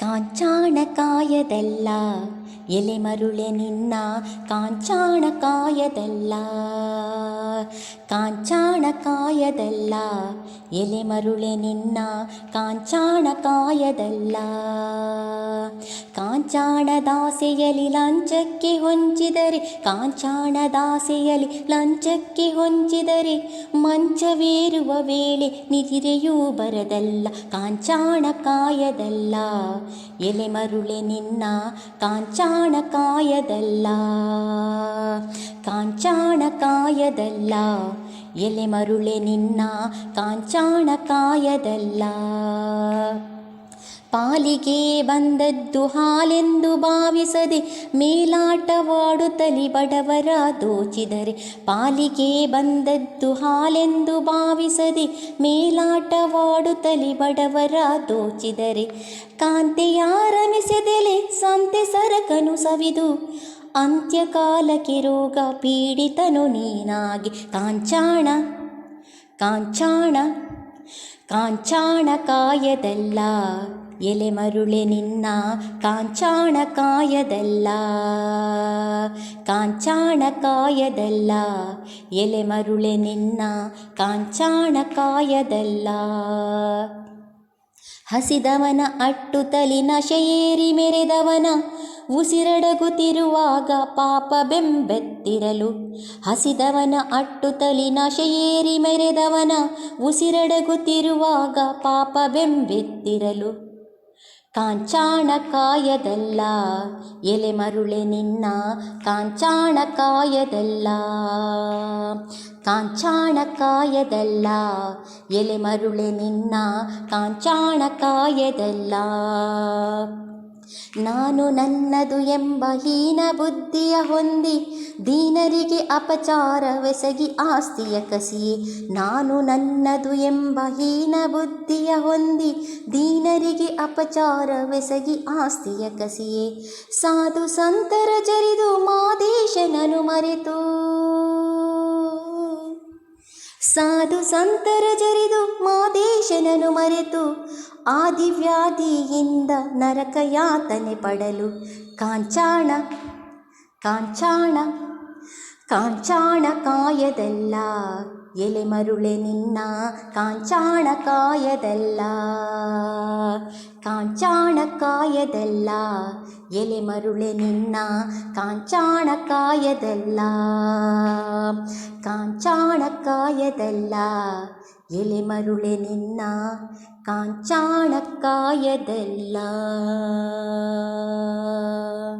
ಕಾಂಚಾಣ ಕಾಯದಲ್ಲ ಎಲೆ ಮರುಳೆ ನಿನ್ನ ಕಾಂಚಾಣಕಾಯದಲ್ಲ. ಕಾಂಚಾಣಕಾಯದಲ್ಲ ಕಾಂಚಾಣ ಎಲೆ ಮರುಳೆ ನಿನ್ನ ಕಾಂಚಾಣ ಕಾಯದಲ್ಲ ಕಾಂಚಾಣ ದಾಸೆಯಲಿ ಲಂಚಕ್ಕೆ ಹೊಂಚಿದರೆ ಕಾಂಚಾಣ ದಾಸೆಯಲಿ ಲಂಚಕ್ಕೆ ಹೊಂಚಿದರೆ ಮಂಚವೇರುವ ವೇಳೆ ನಿದಿರೆಯೂ ಬರದಲ್ಲ, ಕಾಂಚಾಣ ಕಾಯದಲ್ಲ. ಎಲೆ ಮರುಳೆ ನಿನ್ನ ಕಾಂಚಾಣ ಕಾಯದಲ್ಲ. ಕಾಂಚಾಣ ಕಾಯದಲ್ಲ, ಎಲೆ ಮರುಳೆ ನಿನ್ನ ಕಾಂಚಾಣ ಕಾಯದಲ್ಲ. ಪಾಲಿಗೆ ಬಂದದ್ದು ಹಾಲೆಂದು ಭಾವಿಸದೆ ಮೇಲಾಟವಾಡುತ್ತಲಿ ಬಡವರ ದೋಚಿದರೆ. ಪಾಲಿಗೆ ಬಂದದ್ದು ಹಾಲೆಂದು ಭಾವಿಸದೆ ಮೇಲಾಟವಾಡುತ್ತಲಿ ಬಡವರ ದೋಚಿದರೆ. ಕಾಂತೆಯಾರಮಿಸದೆಲೆ ಸಂತೆ ಸರಕನು ಸವಿದು, ಅಂತ್ಯಕಾಲಕ್ಕೆ ರೋಗ ಪೀಡಿತನು ನೀನಾಗಿ. ಕಾಂಚಾಣ ಕಾಂಚಾಣ. ಕಾಂಚಾಣ ಕಾಯದಲ್ಲ ಎಲೆ ಮರುಳೆ ನಿನ್ನ ಕಾಂಚಾಣಕಾಯದಲ್ಲ. ಕಾಂಚಾಣಕಾಯದಲ್ಲ ಕಾಂಚಾಣ ಎಲೆ ಮರುಳೆ ನಿನ್ನ ಕಾಂಚಾಣಕಾಯದಲ್ಲ. ಹಸಿದವನ ಅಟ್ಟು ತಲಿ ನಶೆಯೇರಿ ಮೆರೆದವನ ಉಸಿರಡಗುತ್ತಿರುವಾಗ ಪಾಪ ಬೆಂಬೆತ್ತಿರಲು ಹಸಿದವನ ಅಟ್ಟುತಲಿ ನಶೆಯೇರಿ ಮೆರೆದವನ ಉಸಿರಡಗುತ್ತಿರುವಾಗ ಪಾಪ ಬೆಂಬೆತ್ತಿರಲು ಕಾಂಚಾಣ ಕಾಯದಲ್ಲ ಎಲೆ ಮರುಳೆ ನಿನ್ನ ಕಾಂಚಾಣ ಕಾಯದಲ್ಲ ಕಾಂಚಾಣ ಎಲೆ ಮರುಳೆ ನಿನ್ನ ಕಾಂಚಾಣ ಕಾಯದಲ್ಲ ನಾನು ನನ್ನದು ಎಂಬ ಹೀನ ಬುದ್ಧಿಯ ಹೊಂದಿ ದೀನರಿಗೆ ಅಪಚಾರವೆಸಗಿ ಆಸ್ತಿಯ ಕಸಿಯೇ, ನಾನು ನನ್ನದು ಎಂಬ ಹೀನ ಬುದ್ಧಿಯ ಹೊಂದಿ ದೀನರಿಗೆ ಅಪಚಾರವೆಸಗಿ ಆಸ್ತಿಯ ಕಸಿಯೇ, ಸಾಧು ಸಂತರ ಜರಿದು ಮಾದೇಶನನು ಮರೆತು. ಸಾಧು ಸಂತರ ಜರಿದು ಮಾದೇಶನನು ಮರೆತು, ಆದಿವ್ಯಾಧಿಯಿಂದ ನರಕ ಯಾತನೆ ಪಡಲು. ಕಾಂಚಾಣ ಕಾಂಚಾಣ ಕಾಂಚಾಣ ಕಾಯದಲ್ಲ, ಎಲೆ ಮರುಳೆ ನಿನ್ನ ಕಾಂಚಾಣ ಕಾಯದಲ್ಲ. ಕಾಂಚಾಣ ಕಾಯದಲ್ಲ, ಎಲೆ ಮರುಳೆ ನಿನ್ನ ಕಾಂಚಾಣ ಕಾಯದಲ್ಲ. ಕಾಂಚಾಣಕ್ಕಾಯದಲ್ಲ ಎಲೆಮರುಳೆ ನಿನ್ನ ಕಾಂಚಾಣಕ್ಕಾಯದಲ್ಲ